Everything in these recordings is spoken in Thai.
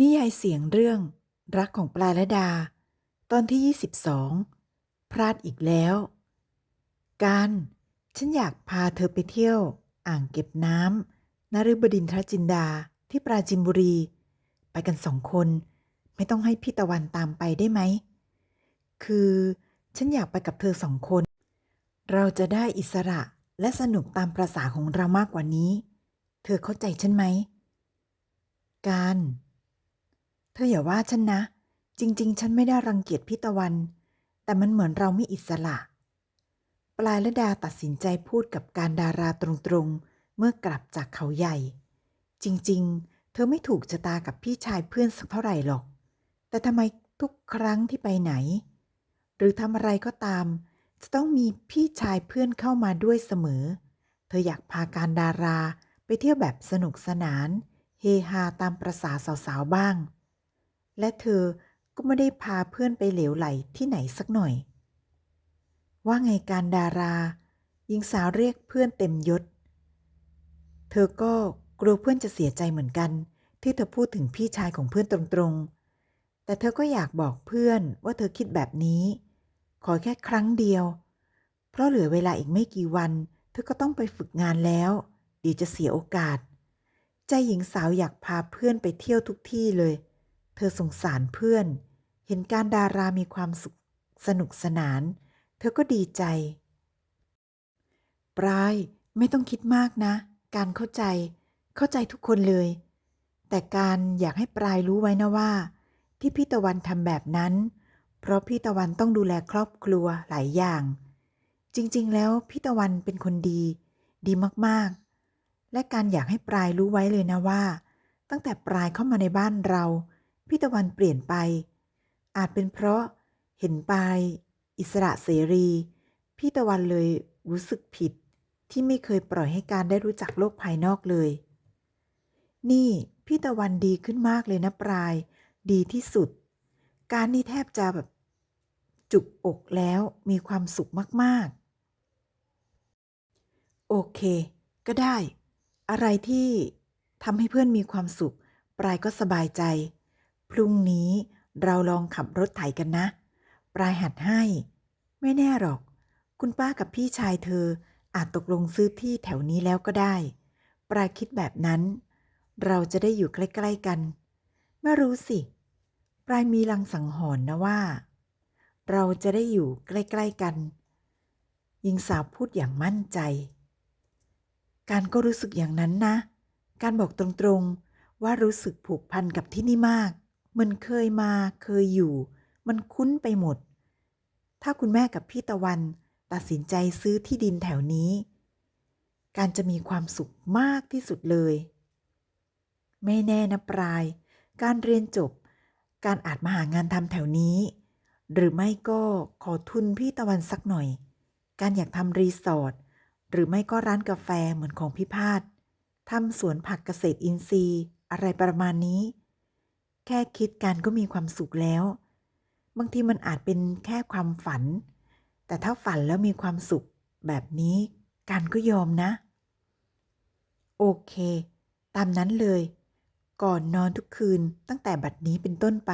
นิยายเสียงเรื่องรักของปลายและดา ตอนที่ 22 พลาดอีกแล้ว การฉันอยากพาเธอไปเที่ยว อ่างเก็บน้ำนฤบดินทรจินดาที่ปราจินบุรี ไปกันสองคน ไม่ต้องให้พี่ตะวันตามไปได้ไหม คือฉันอยากไปกับเธอสองคน เราจะได้อิสระและสนุกตามประษาของเรามากกว่านี้ เธอเข้าใจฉันไหม การ เธออย่าว่าฉันนะ จริง ๆ ฉันไม่ได้รังเกียจพี่ตะวัน แต่มันเหมือนเราไม่อิสระ ปลายละดาตัดสินใจพูดกับการดาราตรงๆ เมื่อกลับจากเขาใหญ่ จริง ๆ เธอไม่ถูกชะตากับพี่ชายเพื่อนสักเท่าไหร่หรอก แต่ทำไมทุกครั้งที่ไปไหน หรือทำอะไรก็ตาม จะต้องมีพี่ชายเพื่อนเข้ามาด้วยเสมอ เธออยากพาการดาราไปเที่ยวแบบสนุกสนาน เฮฮาตามประษาสาวๆบ้าง และเธอก็ไม่ได้พาเพื่อนไปเหลวไหลที่ไหนสักหน่อย ว่าไงการดาราหญิงสาวเรียกเพื่อนเต็มยศ เธอก็กลัวเพื่อนจะเสียใจเหมือนกัน ที่เธอพูดถึงพี่ชายของเพื่อนตรงๆ แต่เธอก็อยากบอกเพื่อนว่าเธอคิดแบบนี้ ขอแค่ครั้งเดียว เพราะเหลือเวลาอีกไม่กี่วัน เธอก็ต้องไปฝึกงานแล้ว เดี๋ยวจะเสียโอกาส ใจหญิงสาวอยากพาเพื่อนไปเที่ยวทุกที่เลย เธอสงสารเพื่อน เห็นการดารามีความสุขสนุกสนาน เธอก็ดีใจ ปลายไม่ต้องคิดมากนะ การเข้าใจ เข้าใจทุกคนเลย แต่การอยากให้ปลายรู้ไว้นะว่า ที่พี่ตะวันทำแบบนั้น เพราะพี่ตะวันต้องดูแลครอบครัวหลายอย่าง จริงๆ แล้วพี่ตะวันเป็นคนดี ดีมากๆ และการอยากให้ปลายรู้ไว้เลยนะว่า ตั้งแต่ปลายเข้ามาในบ้านเรา พี่ตะวันเปลี่ยนไป อาจเป็นเพราะเห็นปายอิสระเสรี พี่ตะวันเลยรู้สึกผิดที่ไม่เคยปล่อยให้การได้รู้จักโลกภายนอกเลย นี่พี่ตะวันดีขึ้นมากเลยนะปลาย ดีที่สุด การนี่แทบจะแบบจุกอกแล้วมีความสุขมากๆ โอเค ก็ได้ อะไรที่ทำให้เพื่อนมีความสุข ปลายก็สบายใจ พรุ่งนี้เราลองขับรถไถกันนะ ปลายหัดให้ ไม่แน่หรอก คุณป้ากับพี่ชายเธออาจตกลงซื้อที่แถวนี้แล้วก็ได้ ปลายคิดแบบนั้น เราจะได้อยู่ใกล้ ๆกัน ไม่รู้สิ ปลายมีลังสังหรณ์นะว่า เราจะได้อยู่ใกล้ ๆกันหญิงสาวพูดอย่างมั่นใจ การก็รู้สึกอย่างนั้นนะ การบอกตรงๆว่ารู้สึกผูกพันกับที่นี่มาก มันเคยมาเคยอยู่ มันคุ้นไปหมด ถ้าคุณแม่กับพี่ตะวันตัดสินใจซื้อที่ดินแถวนี้ การจะมีความสุขมากที่สุดเลย ไม่แน่นะปลาย การเรียนจบ การอาจมาหางานทำแถวนี้ หรือไม่ก็ขอทุนพี่ตะวันสักหน่อย การอยากทำรีสอร์ทหรือไม่ก็ร้านกาแฟเหมือนของพี่พาดทำสวนผักเกษตรอินทรีย์ อะไรประมาณนี้ แค่คิดการก็มีความสุขแล้ว บางทีมันอาจเป็นแค่ความฝัน แต่ถ้าฝันแล้วมีความสุขแบบนี้การก็ยอมนะ โอเค ตามนั้นเลย ก่อนนอนทุกคืนตั้งแต่บัดนี้เป็นต้นไป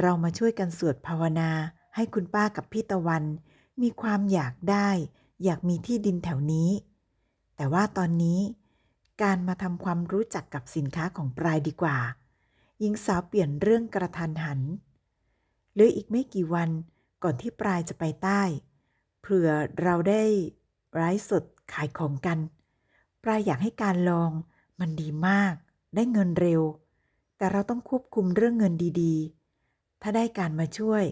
เรามาช่วยกันสวดภาวนา ให้คุณป้ากับพี่ตะวัน มีความอยากได้ อยากมีที่ดินแถวนี้ แต่ว่าตอนนี้การมาทำความรู้จักกับสินค้าของปลายดีกว่า หญิงสาวเปลี่ยนเรื่องกระทันหันเหลืออีกไม่กี่วันก่อนที่ปลายจะไปใต้ เผื่อเราได้ไลฟ์สดขายของกัน ปลายอยากให้การลองมันดีมาก ได้เงินเร็ว แต่เราต้องควบคุมเรื่องเงินดีๆ ถ้าได้การมาช่วย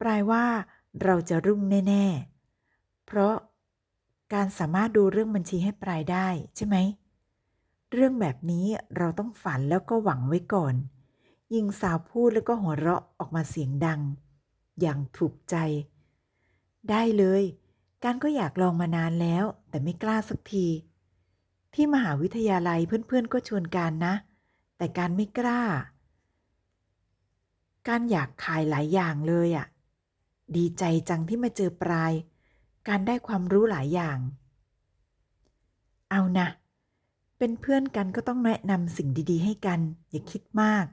ปลายว่าเราจะรุ่งแน่ ๆ เพราะการสามารถดูเรื่องบัญชีให้ปลายได้ใช่ไหม เรื่องแบบนี้เราต้องฝันแล้วก็หวังไว้ก่อน หญิงสาวพูดแล้วก็หัวเราะออกมาเสียงดัง อย่างถูกใจ ได้เลย การก็อยากลองมานานแล้ว แต่ไม่กล้าสักที ที่มหาวิทยาลัยเพื่อนๆก็ชวนการนะ แต่การไม่กล้า การอยากขายหลายอย่างเลยอะ่ะ ดีใจจังที่มาเจอปลาย การได้ความรู้หลายอย่าง เอานะเป็นเพื่อนกันก็ต้องแนะนำสิ่งดีๆ ให้กัน อย่าคิดมาก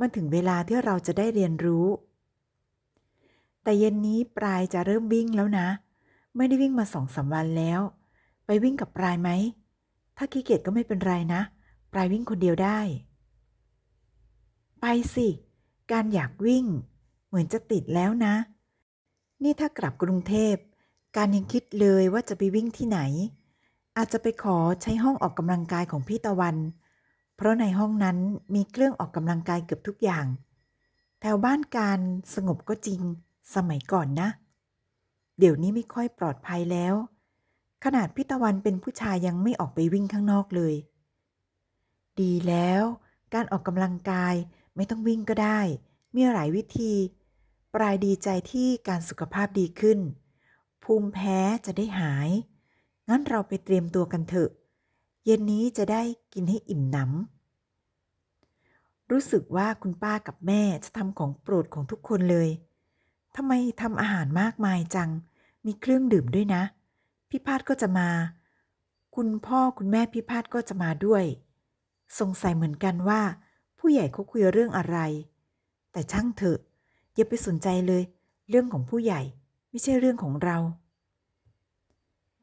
มันถึงเวลาที่เราจะได้เรียนรู้ แต่เย็นนี้ปลายจะเริ่มวิ่งแล้วนะ ไม่ได้วิ่งมาสองสามวันแล้ว ไปวิ่งกับปลายไหม ถ้าขี้เกียจก็ไม่เป็นไรนะ ปลายวิ่งคนเดียวได้ ไปสิ การอยากวิ่ง เหมือนจะติดแล้วนะ นี่ถ้ากลับกรุงเทพ การยังคิดเลยว่าจะไปวิ่งที่ไหน อาจจะไปขอใช้ห้องออกกำลังกายของพี่ตะวัน เพราะในห้องนั้นมีเครื่องออกกำลังกายเกือบทุกอย่าง แถวบ้านการสงบก็จริง สมัยก่อนนะ เดี๋ยวนี้ไม่ค่อยปลอดภัยแล้ว ขนาดพี่ตะวันเป็นผู้ชายยังไม่ออกไปวิ่งข้างนอกเลย ดีแล้ว การออกกำลังกายไม่ต้องวิ่งก็ได้ มีหลายวิธี ปลายดีใจที่การสุขภาพดีขึ้น ภูมิแพ้จะได้หาย งั้นเราไปเตรียมตัวกันเถอะ เย็นนี้จะได้กินให้อิ่มหนำรู้สึกว่าคุณป้ากับแม่จะทำของโปรดของทุกคนเลยทำไมทำอาหารมากมายจัง มีเครื่องดื่มด้วยนะ พี่พาดก็จะมา คุณพ่อคุณแม่พี่พาดก็จะมาด้วย สงสัยเหมือนกันว่า ผู้ใหญ่เขาคุยเรื่องอะไร แต่ช่างเถอะ อย่าไปสนใจเลย เรื่องของผู้ใหญ่ไม่ใช่เรื่องของเรา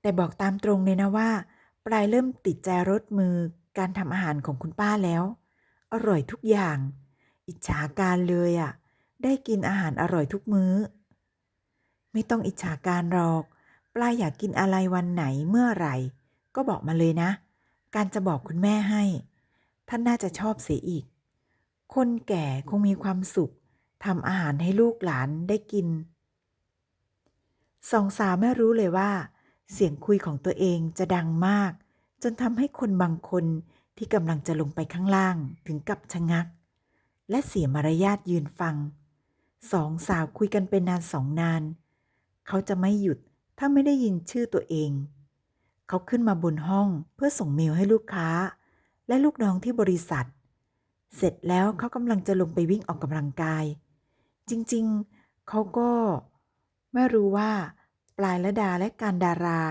แต่บอกตามตรงเลยนะว่า ปลายเริ่มติดใจรสมือการทำอาหารของคุณป้าแล้ว อร่อยทุกอย่าง อิจฉาการเลยอะ่ะ ได้กินอาหารอร่อยทุกมื้อ ไม่ต้องอิจฉาการหรอก ปลายอยากกินอะไรวันไหนเมื่อไหร่ ก็บอกมาเลยนะ การจะบอกคุณแม่ให้ ท่านน่าจะชอบเสียอีก คนแก่คงมีความสุขทำอาหารให้ลูกหลานได้กินสองสาวไม่รู้เลยว่า เสียงคุยของตัวเองจะดังมาก จนทำให้คนบางคนที่กำลังจะลงไปข้างล่างถึงกับชะงัก และเสียมารยาทยืนฟัง สองสาวคุยกันเป็นนานสองนาน เขาจะไม่หยุดถ้าไม่ได้ยินชื่อตัวเอง เขาขึ้นมาบนห้องเพื่อส่งเมลให้ลูกค้า และลูกน้องที่บริษัท เสร็จแล้วเขากำลังจะลงไปวิ่งออกกำลังกาย จริงๆ เขาก็ ไม่รู้ว่า ปลายละดาและการดารา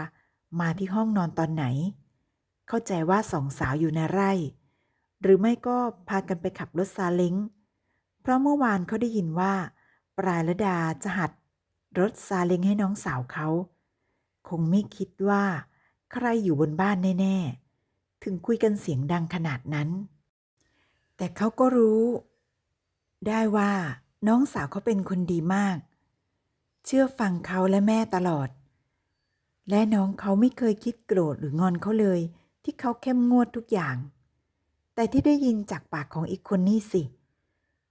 มาที่ห้องนอนตอนไหน เข้าใจว่าสองสาวอยู่ในไร่ หรือไม่ก็พากันไปขับรถซาเล้ง เพราะเมื่อวานเขาได้ยินว่า ปลายละดาจะหัดรถซาเล้งให้น้องสาวเขา คงไม่คิดว่า ใครอยู่บนบ้านแน่ๆ ถึงคุยกันเสียงดังขนาดนั้น แต่เขาก็รู้ ได้ว่าน้องสาวเขาเป็นคนดีมาก เชื่อฟังเขาและแม่ตลอด และน้องเขาไม่เคยคิดโกรธหรืองอนเขาเลย ที่เขาเข้มงวดทุกอย่าง แต่ที่ได้ยินจากปากของอีกคนนี่สิ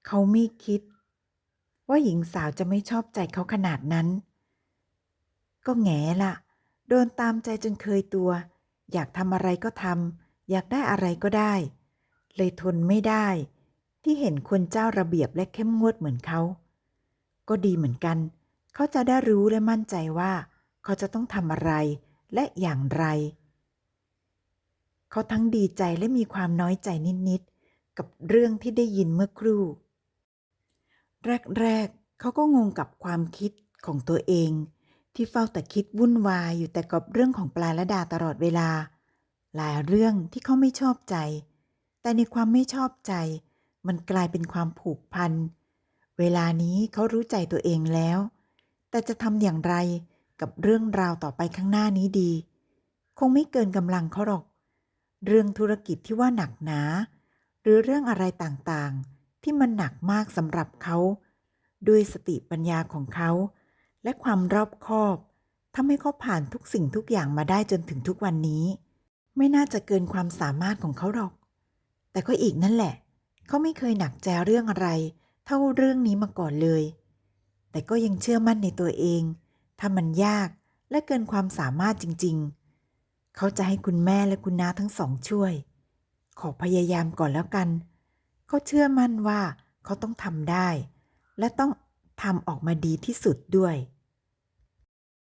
เขาไม่คิด ว่าหญิงสาวจะไม่ชอบใจเขาขนาดนั้น ก็แง่ละโดนตามใจจนเคยตัว อยากทำอะไรก็ทำอยากได้อะไรก็ได้ เลยทนไม่ได้ ที่เห็นคนเจ้าระเบียบและเข้มงวดเหมือนเขา ก็ดีเหมือนกัน เขาจะได้รู้และมั่นใจว่า เขาจะต้องทำอะไรและอย่างไร เขาทั้งดีใจและมีความน้อยใจนิด ๆ กับเรื่องที่ได้ยินเมื่อครู่ แรก ๆ เขาก็งงกับความคิดของตัวเอง ที่เฝ้าแต่คิดวุ่นวายอยู่แต่กับเรื่องของปลายละดาตลอดเวลา หลายเรื่องที่เขาไม่ชอบใจ แต่ในความไม่ชอบใจ มันกลายเป็นความผูกพันเวลานี้เขารู้ใจตัวเองแล้ว แต่จะทำอย่างไรกับเรื่องราวต่อไปข้างหน้านี้ดี คงไม่เกินกำลังเขาหรอก เรื่องธุรกิจที่ว่าหนักหนา หรือเรื่องอะไรต่างๆ ที่มันหนักมากสำหรับเขา ด้วยสติปัญญาของเขา และความรอบคอบทำให้เขาผ่านทุกสิ่งทุกอย่างมาได้จนถึงทุกวันนี้ ไม่น่าจะเกินความสามารถของเขาหรอก แต่ก็อีกนั่นแหละ เขาไม่เคยหนักใจเรื่องอะไร เท่าเรื่องนี้มาก่อนเลย แต่ก็ยังเชื่อมั่นในตัวเอง ถ้ามันยากและเกินความสามารถจริง ๆ เขาจะให้คุณแม่และคุณน้าทั้งสองช่วย ขอพยายามก่อนแล้วกัน เขาเชื่อมั่นว่าเขาต้องทำได้ และต้องทำออกมาดีที่สุดด้วย